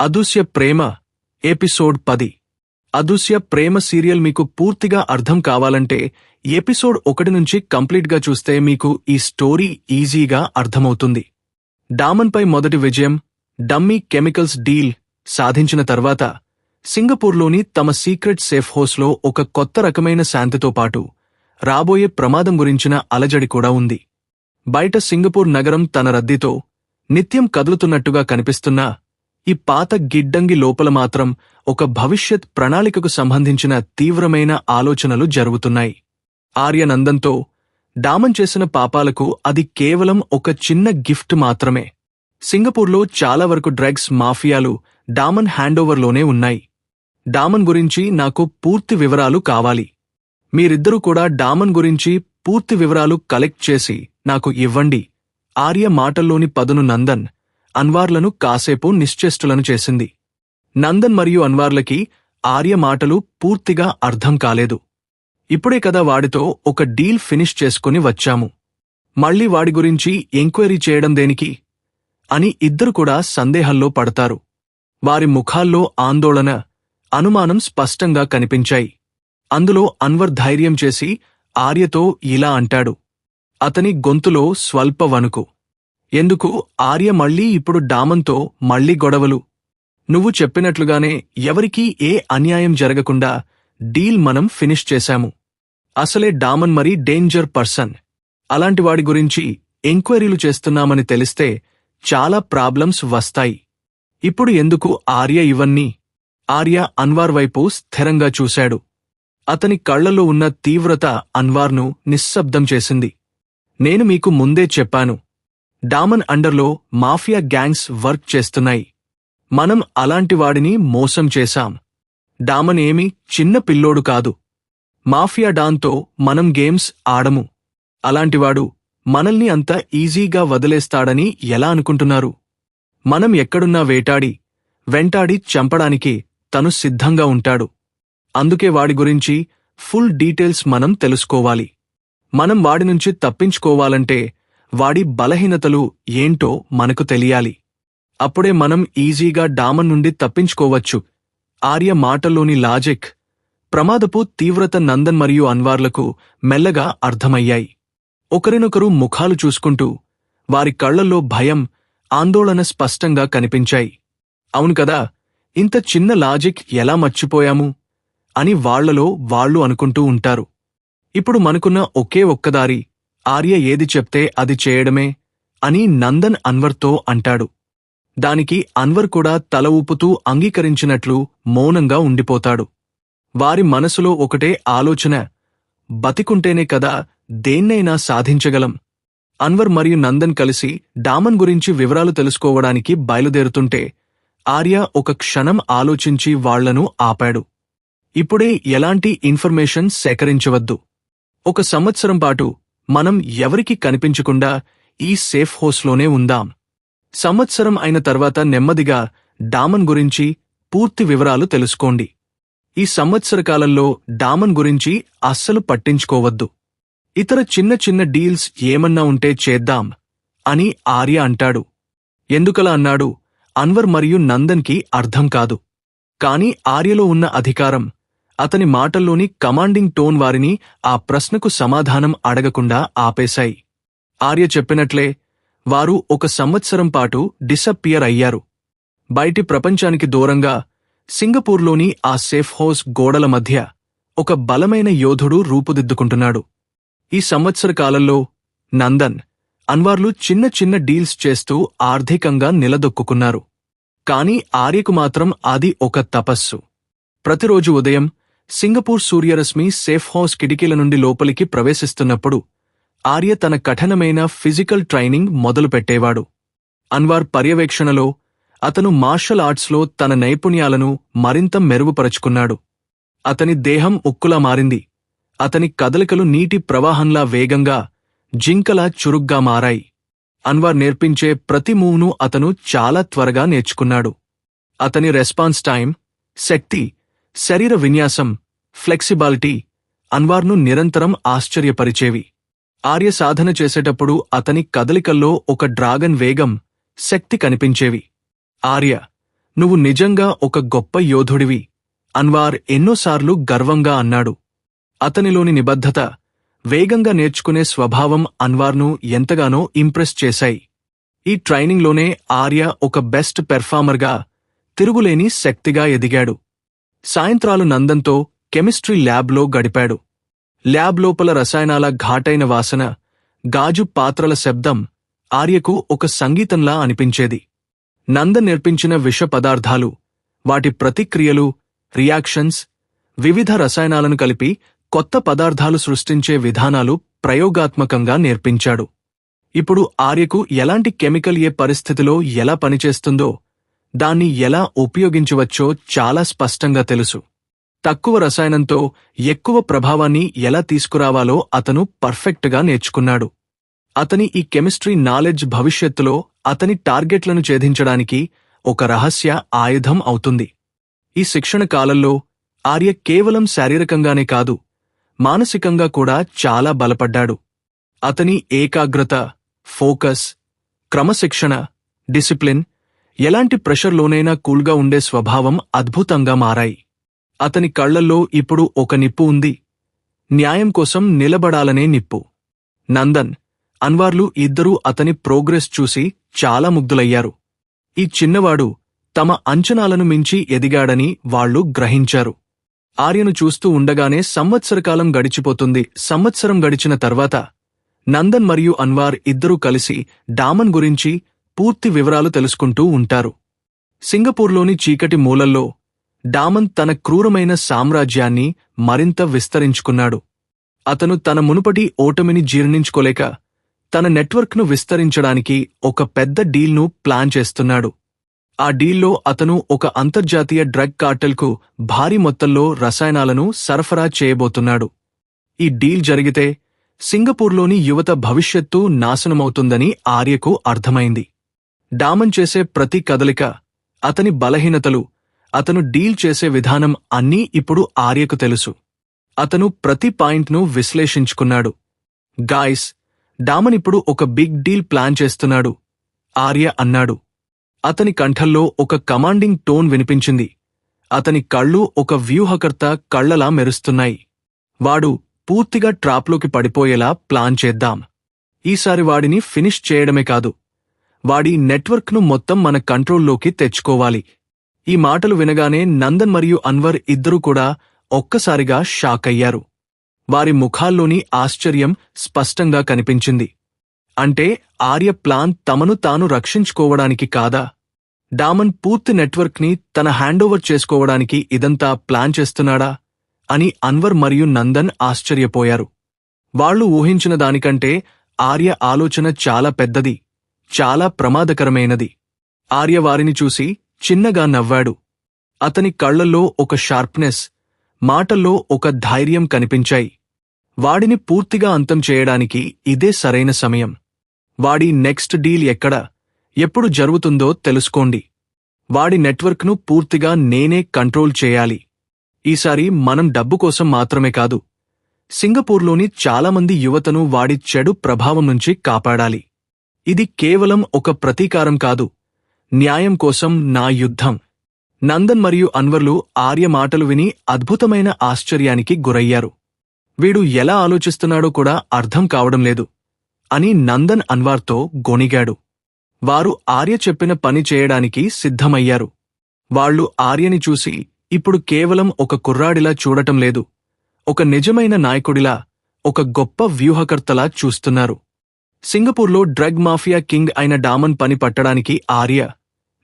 అదృశ్య ప్రేమ ఎపిసోడ్ పది. అదృశ్య ప్రేమ సీరియల్ మీకు పూర్తిగా అర్థం కావాలంటే ఎపిసోడ్ ఒకటి నుంచి కంప్లీట్గా చూస్తే మీకు ఈ స్టోరీ ఈజీగా అర్థమవుతుంది. డామన్పై మొదటి విజయం డమ్మీ కెమికల్స్ డీల్ సాధించిన తర్వాత సింగపూర్లోని తమ సీక్రెట్ సేఫ్ హౌస్లో ఒక కొత్త రకమైన శాంతితో పాటు రాబోయే ప్రమాదం గురించిన అలజడి కూడా ఉంది. బయట సింగపూర్ నగరం తన రద్దీతో నిత్యం కదులుతున్నట్టుగా కనిపిస్తున్నా ఈ పాత గిడ్డంగి లోపల మాత్రం ఒక భవిష్యత్ ప్రణాళికకు సంబంధించిన తీవ్రమైన ఆలోచనలు జరుగుతున్నాయి. ఆర్యనందంతో డామన్ చేసిన పాపాలకు అది కేవలం ఒక చిన్న గిఫ్ట్ మాత్రమే. సింగపూర్లో చాలా వరకు డ్రగ్స్ మాఫియాలు డామన్ హ్యాండోవర్లోనే ఉన్నాయి. డామన్ గురించి నాకు పూర్తి వివరాలు కావాలి. మీరిద్దరూ కూడా డామన్ గురించి పూర్తి వివరాలు కలెక్ట్ చేసి నాకు ఇవ్వండి. ఆర్య మాటల్లోని పదును నందన్ అన్వార్లను కాసేపు నిశ్చేష్టులను చేసింది. నందన్ మరియు అన్వార్లకి ఆర్య మాటలు పూర్తిగా అర్థం కాలేదు. ఇప్పుడే కదా వాడితో ఒక డీల్ ఫినిష్ చేసుకుని వచ్చాము. మళ్ళీ వాడి గురించి ఎంక్వైరీ చేయడం దేనికి? అని ఇద్దరు కూడా సందేహంలో పడతారు. వారి ముఖాల్లో ఆందోళన అనుమానం స్పష్టంగా కనిపించాయి. అందులో అన్వర్ ధైర్యం చేసి ఆర్యతో ఇలా అంటాడు. అతని గొంతులో స్వల్ప వణుకు. ఎందుకు ఆర్య మళ్ళీ ఇప్పుడు డామన్తో మళ్ళీ గొడవలు? నువ్వు చెప్పినట్లుగానే ఎవరికీ ఏ అన్యాయం జరగకుండా డీల్ మనం ఫినిష్ చేశాము. అసలే డామన్ మరీ డేంజర్ పర్సన్. అలాంటివాడి గురించి ఎంక్వైరీలు చేస్తున్నామని తెలిస్తే చాలా ప్రాబ్లమ్స్ వస్తాయి. ఇప్పుడు ఎందుకు ఆర్య ఇవన్నీ? ఆర్య అన్వార్ వైపు స్థిరంగా చూశాడు. అతని కళ్ళలో ఉన్న తీవ్రత అన్వార్ను నిశ్శబ్దం చేసింది. నేను మీకు ముందే చెప్పాను డామన్ అండర్లో మాఫియా గ్యాంగ్స్ వర్క్ చేస్తున్నాయి. మనం అలాంటి వాడిని మోసం చేశాం. డామన్ ఏమి చిన్న పిల్లోడు కాదు. మాఫియా డాన్తో మనం గేమ్స్ ఆడము. అలాంటివాడు మనల్ని అంత ఈజీగా వదిలేస్తాడని ఎలా అనుకుంటున్నారు? మనం ఎక్కడున్నా వేటాడి వెంటాడి చంపడానికి తను సిద్ధంగా ఉంటాడు. అందుకే వాడి గురించి ఫుల్ డీటెయిల్స్ మనం తెలుసుకోవాలి. మనం వాడి నుంచి తప్పించుకోవాలంటే వాడి బలహీనతలు ఏంటో మనకు తెలియాలి. అప్పుడే మనం ఈజీగా డామన్ నుండి తప్పించుకోవచ్చు. ఆర్య మాటల్లోని లాజిక్. ప్రమాదపు తీవ్రత నందన్ మరియు అన్వార్లకు మెల్లగా అర్థమయ్యాయి. ఒకరినొకరు ముఖాలు చూసుకుంటూ వారి కళ్ళల్లో భయం ఆందోళన స్పష్టంగా కనిపించాయి. అవును కదా ఇంత చిన్న లాజిక్ ఎలా మర్చిపోయాము? అని వాళ్ళలో వాళ్ళు అనుకుంటూ ఉంటారు. ఇప్పుడు మనకున్న ఒకే ఒక్కదారి ఆర్య ఏది చెప్తే అది చేయడమే అని నందన్ అన్వర్తో అంటాడు. దానికి అన్వర్ కూడా తల ఊపుతూ అంగీకరించినట్లు మౌనంగా ఉండిపోతాడు. వారి మనసులో ఒకటే ఆలోచన బతికుంటేనే కదా దేన్నైనా సాధించగలం. అన్వర్ మరియు నందన్ కలిసి డామన్ గురించి వివరాలు తెలుసుకోవడానికి బయలుదేరుతుంటే ఆర్య ఒక క్షణం ఆలోచించి వాళ్ళను ఆపాడు. ఇప్పుడే ఎలాంటి ఇన్ఫర్మేషన్ సేకరించవద్దు. ఒక సంవత్సరం పాటు మనం ఎవరికి కనిపించకుండా ఈ సేఫ్ హౌస్లోనే ఉందాం. సంవత్సరం అయిన తర్వాత నెమ్మదిగా డామన్ గురించి పూర్తి వివరాలు తెలుసుకోండి. ఈ సంవత్సర కాలంలో డామన్ గురించి అస్సలు పట్టించుకోవద్దు. ఇతర చిన్న చిన్న డీల్స్ ఏమన్నా ఉంటే చేద్దాం అని ఆర్య అంటాడు. ఎందుకలా అన్నాడు? అన్వర్ మరియు నందన్కి అర్థం కాదు. కాని ఆర్యలో ఉన్న అధికారం అతని మాటల్లోని కమాండింగ్ టోన్ వారిని ఆ ప్రశ్నకు సమాధానం అడగకుండా ఆపేశాయి. ఆర్య చెప్పినట్లే వారు ఒక సంవత్సరం పాటు డిసప్పియర్ అయ్యారు. బయటి ప్రపంచానికి దూరంగా సింగపూర్లోని ఆ సేఫ్ హౌస్ గోడల మధ్య ఒక బలమైన యోధుడు రూపుదిద్దుకుంటున్నాడు. ఈ సంవత్సర కాలంలో నందన్ అన్వార్లు చిన్న చిన్న డీల్స్ చేస్తూ ఆర్థికంగా నిలదొక్కున్నారు కాని ఆర్యకు మాత్రం అది ఒక తపస్సు. ప్రతిరోజు ఉదయం సింగపూర్ సూర్యరశ్మి సేఫ్ హౌస్ కిటికీల నుండి లోపలికి ప్రవేశిస్తున్నప్పుడు ఆర్య తన కఠినమైన ఫిజికల్ ట్రైనింగ్ మొదలుపెట్టేవాడు. అన్వార్ పర్యవేక్షణలో అతను మార్షల్ ఆర్ట్స్లో తన నైపుణ్యాలను మరింత మెరుగుపరుచుకున్నాడు. అతని దేహం ఉక్కులా మారింది. అతని కదలికలు నీటి ప్రవాహంలా వేగంగా జింకలా చురుగ్గా మారాయి. అన్వార్ నేర్పించే ప్రతి మూవ్ను అతను చాలా త్వరగా నేర్చుకున్నాడు. అతని రెస్పాన్స్ టైం శక్తి శరీర విన్యాసం ఫ్లెక్సిబాలిటీ అన్వార్ను నిరంతరం ఆశ్చర్యపరిచేవి. ఆర్య సాధన చేసేటప్పుడు అతని కదలికల్లో ఒక డ్రాగన్ వేగం శక్తి కనిపించేవి. ఆర్య నువ్వు నిజంగా ఒక గొప్ప యోధుడివి అన్వార్ ఎన్నోసార్లు గర్వంగా అన్నాడు. అతనిలోని నిబద్ధత వేగంగా నేర్చుకునే స్వభావం అన్వార్ను ఎంతగానో ఇంప్రెస్ చేశాయి. ఈ ట్రైనింగ్లోనే ఆర్య ఒక బెస్ట్ పెర్ఫార్మర్గా తిరుగులేని శక్తిగా ఎదిగాడు. సాయంత్రాలు నందంతో కెమిస్ట్రీ ల్యాబ్లో గడిపాడు. ల్యాబ్ లోపల రసాయనాల ఘాటైన వాసన గాజు పాత్రల శబ్దం ఆర్యకు ఒక సంగీతంలా అనిపించేది. నందన్ నేర్పించిన విష పదార్థాలు వాటి ప్రతిక్రియలు రియాక్షన్స్ వివిధ రసాయనాలను కలిపి కొత్త పదార్థాలు సృష్టించే విధానాలు ప్రయోగాత్మకంగా నేర్పించాడు. ఇప్పుడు ఆర్యకు ఎలాంటి కెమికల్ ఏ పరిస్థితిలో ఎలా పనిచేస్తుందో దాన్ని ఎలా ఉపయోగించవచ్చో చాలా స్పష్టంగా తెలుసు. తక్కువ రసాయనంతో ఎక్కువ ప్రభావాన్ని ఎలా తీసుకురావాలో అతను పర్ఫెక్ట్గా నేర్చుకున్నాడు. అతని ఈ కెమిస్ట్రీ నాలెడ్జ్ భవిష్యత్తులో అతని టార్గెట్లను ఛేదించడానికి ఒక రహస్య ఆయుధం అవుతుంది. ఈ శిక్షణ కాలంలో ఆర్య కేవలం శారీరకంగానే కాదు మానసికంగా కూడా చాలా బలపడ్డాడు. అతని ఏకాగ్రత ఫోకస్ క్రమశిక్షణ డిసిప్లిన్ ఎలాంటి ప్రెషర్లోనైనా కూల్గా ఉండే స్వభావం అద్భుతంగా మారాయి. అతని కళ్ళల్లో ఇప్పుడు ఒక నిప్పు ఉంది. న్యాయం కోసం నిలబడాలనే నిప్పు. నందన్ అన్వార్లు ఇద్దరూ అతని ప్రోగ్రెస్ చూసి చాలా ముగ్ధులయ్యారు. ఈ చిన్నవాడు తమ అంచనాలను మించి ఎదిగాడని వాళ్ళు గ్రహించారు. ఆర్యను చూస్తూ ఉండగానే సంవత్సరకాలం గడిచిపోతుంది. సంవత్సరం గడిచిన తర్వాత నందన్ మరియు అన్వార్ ఇద్దరూ కలిసి డామన్ గురించి పూర్తి వివరాలు తెలుసుకుంటూ ఉంటారు. సింగపూర్లోని చీకటి మూలల్లో డామన్ తన క్రూరమైన సామ్రాజ్యాన్ని మరింత విస్తరించుకున్నాడు. అతను తన మునుపటి ఓటమిని జీర్ణించుకోలేక తన నెట్వర్క్ను విస్తరించడానికి ఒక పెద్ద డీల్ను ప్లాన్ చేస్తున్నాడు. ఆ డీల్లో అతను ఒక అంతర్జాతీయ డ్రగ్ కార్టెల్కు భారీ మొత్తంలో రసాయనాలను సరఫరా చేయబోతున్నాడు. ఈ డీల్ జరిగితే సింగపూర్లోని యువత భవిష్యత్తు నాశనమవుతుందని ఆర్యకు అర్థమైంది. డామన్ చేసే ప్రతి కదలిక అతని బలహీనతలు అతను డీల్ చేసే విధానం అన్నీ ఇప్పుడు ఆర్యకు తెలుసు. అతను ప్రతి పాయింట్ను విశ్లేషించుకున్నాడు. గాయస్ డామన్ ఇప్పుడు ఒక బిగ్ డీల్ ప్లాన్ చేస్తున్నాడు ఆర్య అన్నాడు. అతని కంఠంలో ఒక కమాండింగ్ టోన్ వినిపించింది. అతని కళ్ళు ఒక వ్యూహకర్త కళ్ళలా మెరుస్తున్నాయి. వాడు పూర్తిగా ట్రాప్లోకి పడిపోయేలా ప్లాన్ చేద్దాం. ఈసారి వాడిని ఫినిష్ చేయడమే కాదు. వాడి నెట్వర్క్ను మొత్తం మన కంట్రోల్లోకి తెచ్చుకోవాలి. ఈ మాటలు వినగానే నందన్ మరియు అన్వర్ ఇద్దరూ కూడా ఒక్కసారిగా షాక్ అయ్యారు. వారి ముఖాల్లోని ఆశ్చర్యం స్పష్టంగా కనిపించింది. అంటే ఆర్య ప్లాన్ తమను తాను రక్షించుకోవడానికి కాదా? డామన్ పూర్తి నెట్వర్క్ని తన హ్యాండోవర్ చేసుకోవడానికి ఇదంతా ప్లాన్ చేస్తున్నాడా? అని అన్వర్ మరియు నందన్ ఆశ్చర్యపోయారు. వాళ్ళు ఊహించిన దానికంటే ఆర్య ఆలోచన చాలా పెద్దది. చాలా ప్రమాదకరమైనది. ఆర్యవారిని చూసి చిన్నగా నవ్వాడు. అతని కళ్ళల్లో ఒక షార్ప్నెస్ మాటల్లో ఒక ధైర్యం కనిపించాయి. వాడిని పూర్తిగా అంతం చేయడానికి ఇదే సరైన సమయం. వాడి నెక్స్ట్ డీల్ ఎక్కడ ఎప్పుడు జరుగుతుందో తెలుసుకోండి. వాడి నెట్వర్క్ను పూర్తిగా నేనే కంట్రోల్ చేయాలి. ఈసారి మనం డబ్బు కోసం మాత్రమే కాదు సింగపూర్లోని చాలామంది యువతను వాడి చెడు ప్రభావం నుంచి కాపాడాలి. ఇది కేవలం ఒక ప్రతీకారం కాదు. న్యాయం కోసం నా యుద్ధం. నందన్ మరియు అన్వర్లు ఆర్య మాటలు విని అద్భుతమైన ఆశ్చర్యానికి గురయ్యారు. వీడు ఎలా ఆలోచిస్తున్నాడో కూడా అర్థం కావడం లేదు అని నందన్ అన్వార్తో గొణిగాడు. వారు ఆర్య చెప్పిన పని చేయడానికి సిద్ధమయ్యారు. వాళ్ళు ఆర్యని చూసి ఇప్పుడు కేవలం ఒక కుర్రాడిలా చూడటం లేదు. ఒక నిజమైన నాయకుడిలా ఒక గొప్ప వ్యూహకర్తలా చూస్తున్నారు. సింగపూర్లో డ్రగ్ మాఫియా కింగ్ అయిన డామన్ పని పట్టడానికి ఆర్య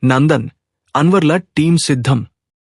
నందన్ అన్వర్ల టీం సిద్ధం.